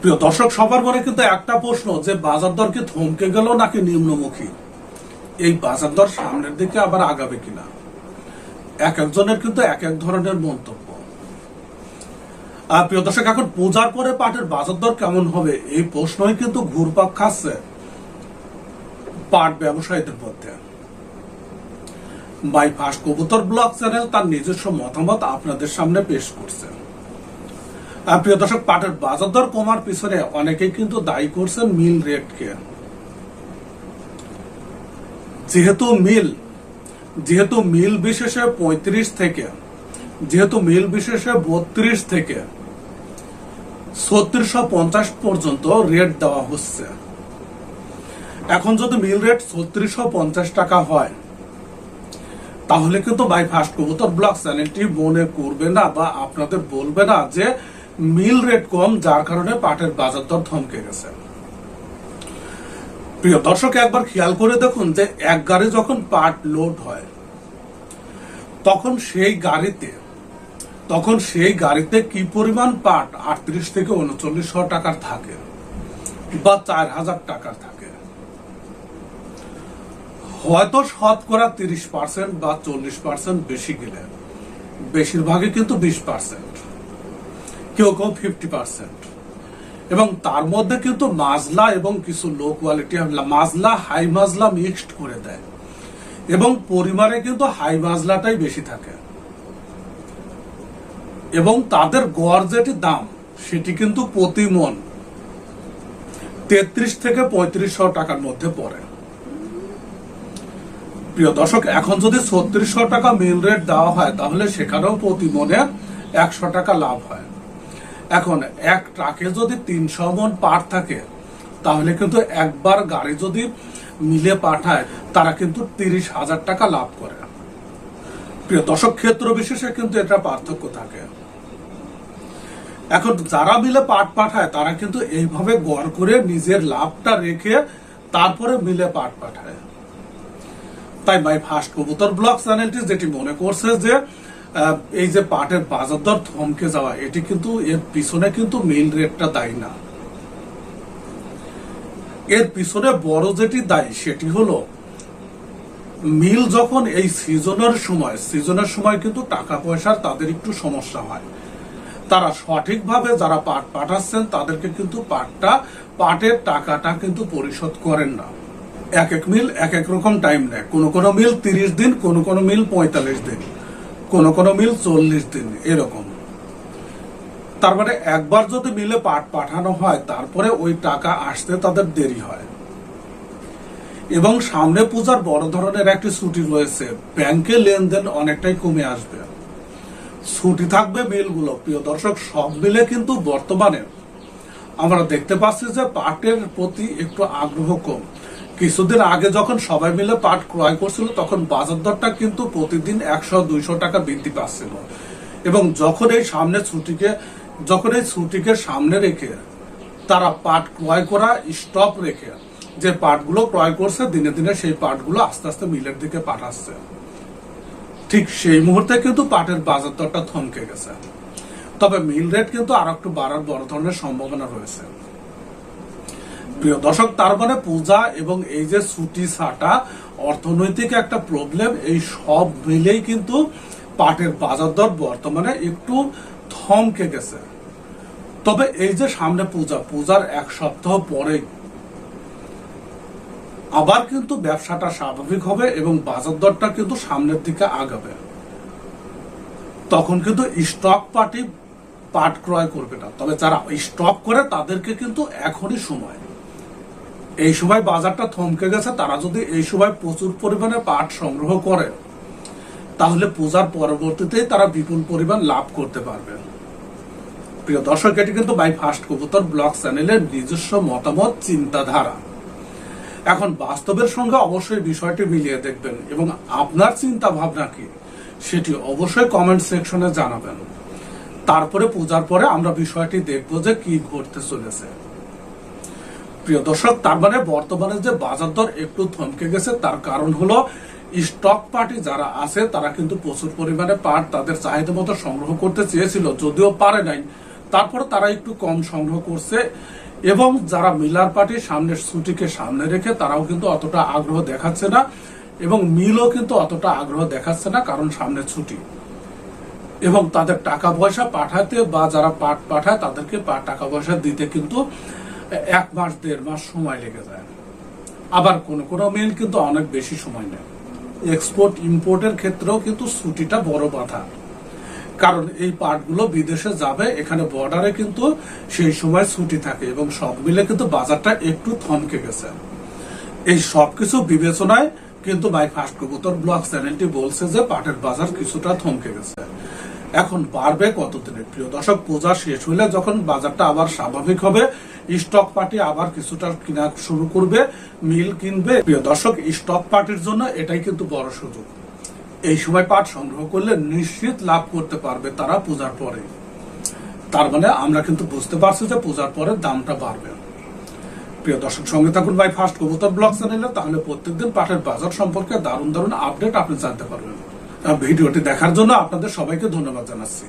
প্রিয় দর্শক, সবার মনে কিন্তু একটা প্রশ্ন যে বাজার দর কি থমকে গেল নাকি নিম্নমুখী? এই বাজার দর সামনের দিকে আবার আগাবে কিনা? এক একজনের কিন্তু এক এক ধরনের মন্তব্য। আর প্রিয় দর্শক, এখন পূজার পরে পাটের বাজার দর কেমন হবে এই প্রশ্নই কিন্তু ঘুরপাক খাচ্ছে পাট ব্যবসায়ীদের মধ্যে। বাই ফাস্ট কবুতর ব্লগ চ্যানেল তার নিজস্ব মতামত আপনাদের সামনে পেশ করছে। প্রিয় দর্শক, পাটের বাজার দর কমার পিছনে অনেকেই কিন্তু দায়ী করছেন মিল রেটকে যেহেতু মিল যেহেতু মিল বিশেষে পঁয়ত্রিশ থেকে, যেহেতু মিল বিশেষে বত্রিশ থেকে ছত্রিশশো পর্যন্ত রেট দেওয়া হচ্ছে। এখন যদি মিল রেট ছত্রিশশো টাকা হয়, তাহলে কিন্তু বাই ফাস্ট কবুতর ব্লগ চ্যানেলটি মনে করবে না বা আপনাদের বলবে না যে মিল রেট কম, যার কারণে পাটের বাজার দর থমকে গেছে। প্রিয় দর্শক, একবার খেয়াল করে দেখুন যে এক গাড়ি যখন পাট লোড হয়, তখন সেই গাড়িতে, তখন সেই গাড়িতে কি পরিমাণ পাট আটত্রিশ থেকে উনচল্লিশশো টাকার থাকে বা চার হাজার টাকার থাকে? হয়তো শতকরা তিরিশ পার্সেন্ট বা চল্লিশ পার্সেন্ট বেশি গেলে, বেশিরভাগই কিন্তু বিশ পার্সেন্ট। কেউ কেউ ফিফটি পার্সেন্ট এবং তার মধ্যে কিন্তু মাজলা এবং কিছু লো কোয়ালিটি মাজলা হাই মাজলা মিক্সড করে দেয়। এবং পরিমাণে কিন্তু হাই মাজলাটাই বেশি থাকে। এবং তাদের গড় যেটি দাম, সেটি কিন্তু প্রতি মন তেত্রিশ থেকে পঁয়ত্রিশশো টাকার মধ্যে পড়ে। প্রিয় দর্শক, এখন যদি ছত্রিশশো টাকা মিল রেট দেওয়া হয়, তাহলে সেখানেও প্রতি মনে একশো টাকা লাভ হয়। এখন এক ট্রাকে যদি তিনশো মন পাট থাকে, তাহলে কিন্তু একবার গাড়ি যদি মিলে পাঠায়, তারা কিন্তু তিরিশ হাজার টাকা লাভ করে। প্রিয় দর্শক, ক্ষেত্র বিশেষে কিন্তু এটা পার্থক্য থাকে। এখন যারা মিলে পাট পাঠায়, তারা কিন্তু এইভাবে গড় করে নিজের লাভটা রেখে তারপরে মিলে পাট পাঠায়। তাই মাই ফার্স্ট কবুতর ব্লগ চ্যানেলটি যেটি মনে করছে যে এই যে পাটের বাজার দর থমকে যাওয়া, এটি কিন্তু এর পিছনে কিন্তু মিল রেটটা দায়ী না। এর পিছনে বড় যেটি দায়ী, সেটি হলো মিল যখন এই সিজনের সময় সিজনের সময় কিন্তু টাকা পয়সার তাদের একটু সমস্যা হয়। তারা সঠিকভাবে যারা পাট পাঠাচ্ছেন, তাদেরকে কিন্তু পাটটা, পাটের টাকাটা কিন্তু পরিশোধ করেন না। এক এক মিল এক এক রকম টাইম নেয়। কোন কোন মিল তিরিশ দিন, কোন কোন মিল পঁয়তাল্লিশ দিন। কোন কোন মিল চল্লিশ দিন, এরকম। তার মানে একবার যদি মিলে পাট পাঠানো হয়, তারপরে ওই টাকা আসতে তাদের দেরি হয়। এবং সামনে পূজার বড় ধরনের একটি ছুটি রয়েছে, ব্যাংকে লেনদেন অনেকটাই কমে আসবে। ছুটি থাকবে মিলগুলো। প্রিয় দর্শক, সব মিলে কিন্তু বর্তমানে আমরা দেখতে পাচ্ছি যে পাটের প্রতি একটু আগ্রহ কম। কিছুদিন আগে যখন সবাই মিলে পাট ক্রয় করছিল, তখন বাজার দরটা কিন্তু প্রতিদিন একশো, দুইশো টাকা বৃদ্ধি পাচ্ছিল। এবং যখন এই সামনে ছুটিকে, যখন এই ছুটিকে সামনে রেখে তারা পাট ক্রয় করা স্টপ রেখে যে পাটগুলো ক্রয় করছে, দিনে দিনে সেই পাটগুলো আস্তে আস্তে মিলের দিকে পাঠাচ্ছে। ঠিক সেই মুহূর্তে কিন্তু পাটের বাজার দরটা থমকে গেছে। তবে মিল রেট কিন্তু আর একটু বাড়ার বড় ধরনের সম্ভাবনা রয়েছে। প্রিয় দর্শক, তার মানে পূজা এবং এই যে ছুটি ছাটা, অর্থনৈতিক একটা প্রবলেম এই সব মিলেই কিন্তু পাটের বাজার দর বর্তমানে একটু থমকে গেছে। তবে এই যে সামনে পূজা, পূজার এক সপ্তাহ পরেই আবার কিন্তু ব্যবসাটা স্বাভাবিক হবে এবং বাজার দরটা কিন্তু সামনের দিকে আগাবে। তখন কিন্তু স্টক পার্টি পাট ক্রয় করবে না। তবে যারা স্টক করে, তাদেরকে কিন্তু এখনই সময়। এই সময় বাজারটা থমকে গেছে। তারা যদি এই সময় প্রচুর পরিমাণে পাট সংগ্রহ করে, তাহলে পূজার পরবর্তীতেই তারা বিপুল পরিমাণ লাভ করতে পারবে। প্রিয় দর্শক, এটি কিন্তু বাই ফাস্ট কবুতর ব্লগ চ্যানেলের নিজস্ব মতামত, চিন্তাধারা। এখন বাস্তবের সঙ্গে অবশ্যই বিষয়টি মিলিয়ে দেখবেন এবং আপনার চিন্তা ভাবনা কি, সেটি অবশ্যই কমেন্ট সেকশনে জানাবেন। তারপরে পূজার পরে আমরা বিষয়টি দেখব যে কি ঘটতে চলেছে। প্রিয় দর্শক, তার মানে বর্তমানে যে বাজার দর একটু থমকে গেছে, তার কারণ হলো স্টক পার্টি যারা আছে, তারা কিন্তু প্রচুর পরিমাণে পাট তাদের চাহিদা মতো সংগ্রহ করতে চেয়েছিল, যদিও পারে নাই। তারপরে তারা একটু কম সংগ্রহ করছে এবং যারা মিলার পার্টি সামনের ছুটিকে সামনে রেখে, তারাও কিন্তু অতটা আগ্রহ দেখাচ্ছে না এবং মিলও কিন্তু অতটা আগ্রহ দেখাচ্ছে না কারণ সামনে ছুটি। এবং তাদের টাকা পয়সা পাঠাতে বা যারা পাট পাঠায়, তাদেরকে টাকা পয়সা দিতে কিন্তু এক মাস, দেড় মাস সময় লেগে যায়। আবার কোন কোন মিল কিন্তু অনেক বেশি সময় নেয়। এক্সপোর্ট ইম্পোর্টের ক্ষেত্রেও কিন্তু ছুটিটা বড় বাধা। কারণ এই পাটগুলো বিদেশে যাবে, এখানে বর্ডারে কিন্তু সেই সময় ছুটি থাকে এবং সব মিলে কিন্তু বাজারটা একটু থমকে গেছে। এই সবকিছু বিবেচনায় কিন্তু বাই ফার্স্ট কবুতর ব্লগ চ্যানেলটি বলছে যে পাটের বাজার কিছুটা থমকে গেছে। এখন বাড়বে কতদিনে প্রিয় দর্শক, পূজা শেষ হলে যখন বাজারটা আবার স্বাভাবিক হবে স্টক পার্টি আবার কিছুটা কিনা শুরু করবে, মিল কিনবে। প্রিয় দর্শক, স্টক পার্টির জন্য এটাই কিন্তু বড় সুযোগ। এই সময় পাট সংগ্রহ করলে নিশ্চিত লাভ করতে পারবে তারা পূজার পরে। তার মানে আমরা কিন্তু বুঝতে পারছি যে পূজার পরে দামটা বাড়বে। প্রিয় দর্শক, সঙ্গে থাকুন ভাই ফার্স্ট কবুতর ব্লগ চ্যানেলে, তাহলে প্রত্যেকদিন পাটের বাজার সম্পর্কে দারুণ দারুণ আপডেট আপনি জানতে পারবেন। ভিডিওটি দেখার জন্য আপনাদের সবাইকে ধন্যবাদ জানাচ্ছি।